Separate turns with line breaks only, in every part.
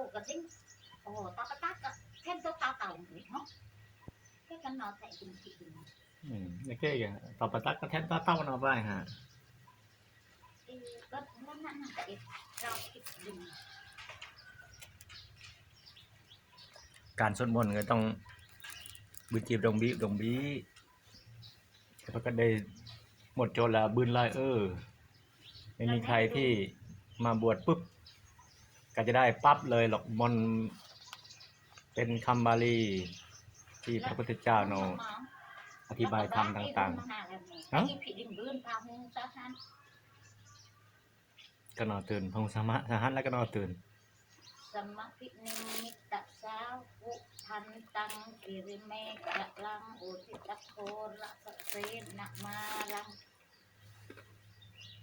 tàu cái tính ồ tao tao tao thêm tao tao tàu vậy không cái cái nó tại tình chị
อืมโอเคกันต่อไปตักก็แทนตาเต้าเนาะไปฮะ
thì bất nó nặng tại rau cái đừng
การสวดมนต์ก็ต้องบืนจีบดงบีดงบีแต่ก็ได้หมดโจรแล้วบืนลอยเออไม่มีใครที่มาบวชปุ๊บ ก็จะได้ปั๊บเลยหรอกมนต์เป็นคำบาลีที่พระพุทธเจ้าเนาะอธิบายธรรมต่างๆ
Hả? Thì đừng vươn vào hông sao han
ก็นอนตื่นพงสมะสหัสแล้วก็นอนตื่น
Sama phit nimit tak sao Vụ thân tăng Kì rì mê Cạc lăng Ổ thị tắc khô Lạ sạc xế Nạc ma lăng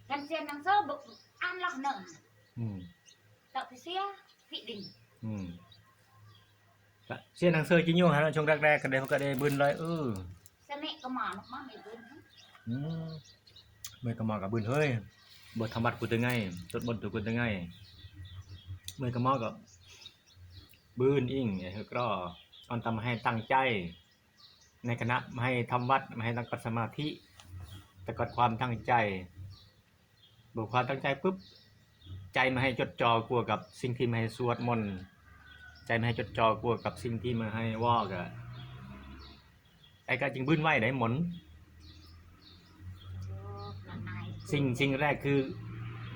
Gần xe năng sơ bực An lọc nở
อืม
Tạo thì xe Thị đình
อืมก็เชื่อหนังสือจริงอยู่ฮะช่วงแรกๆก็ได้ก็ได้บืนลอยเออ
Xe mẹ có mà nó má mẹ vươn
อืมเมื่อก็มากับบืนเฮ้ยบทธรรมัดกูจะไงจดบทตัวกูจะไงเมื่อก็มากับบืนอิ่งไอ้เฮาก็ออนทำให้ตั้งใจ ในคณะไม่ให้ทำวัดไม่ให้ตั้งกัดสมาธิแต่กดความตั้งใจบอกความตั้งใจปุ๊บ ใจไม่ให้จดจ่อกลัวกับสิ่งที่ม่ให้สวดมนต์ใจไม่ให้จดจ่อกลัวกับสิ่งที่มาให้วอกอะไอ้ก็จึงบื้นไหวได้หมนสิ่งสิ่งแรกคือ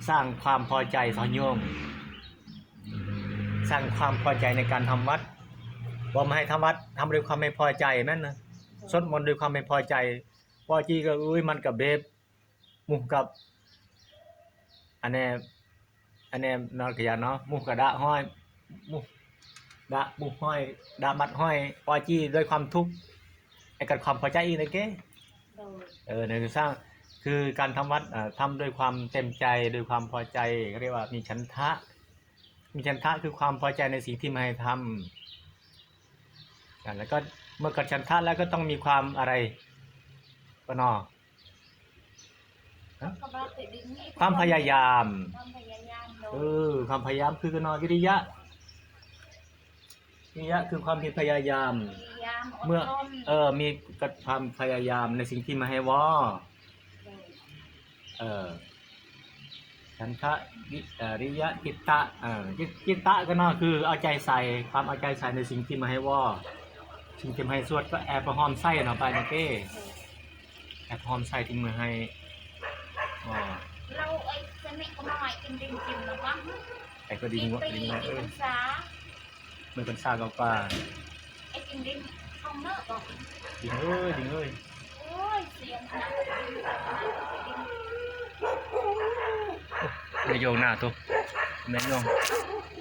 สร้างความพอใจสอนโยม สร้างความพอใจในการทำวัดบอกม่ให้ทำวัดทำด้วยความไม่พอใจแม่นนะสดมนต์ด้วยความไม่พอใจพอจีก็อุ้ยมันกับเบบมุกับ อันนี้ อันนี้นอนกระยาเนาะหมุกระดะห้อยหมุดะหมุห้อยดะมัดห้อยพอจีด้วยความทุกข์ไอ้กับความพอใจอีกนะเก้
Rồi
เออในสร้างคือการทำวัดอ่าทำด้วยความเต็มใจด้วยความพอใจเขาเรียกว่ามีฉันทะ มีฉันทะคือความพอใจในสิ่งที่มาให้ทำอ่าแล้วก็เมื่อเกิดฉันทะแล้วก็ต้องมีความอะไรก็นอ
Có bác phải đừng nghĩ
ความพยายาม เอ
rồi
อความพยายามคือกนอวิริยะวิริยะคือความมีพยายาม
Giam
เมื่อ
ổn con
เออ มีกระความพยายามในสิ่งที่มาให้วอ
Rồi
เออฉันทะวิเอ่อริยะจิตตะเออจิตจิตตะก็น่าคือเอาใจใส่ความเอาใจใส่ในสิ่งที่มาให้ว่าสิ่งที่มาให้สวดก็แอบประหอมไส้เนาะไปนะเก้แอบประหอมไส้ทิ้งมาให้อ๋อ
Lâu ấy Xe mẹ có nói Kinh đình chìm nó bác
แต่ก็ดิ้ง
Kinh
วะ
tì
ดิ้งไว้เอ
Kinh
อ
tân xá
เมื่อเป็นซาเกาป่า
Ê kinh đình Không nỡ còn
ดิ้งเอ้ยดิ้งเอ้ย
Ôi Xiên nặng Kinh
ไม่โยงหน้าตัวแม่โยง
đình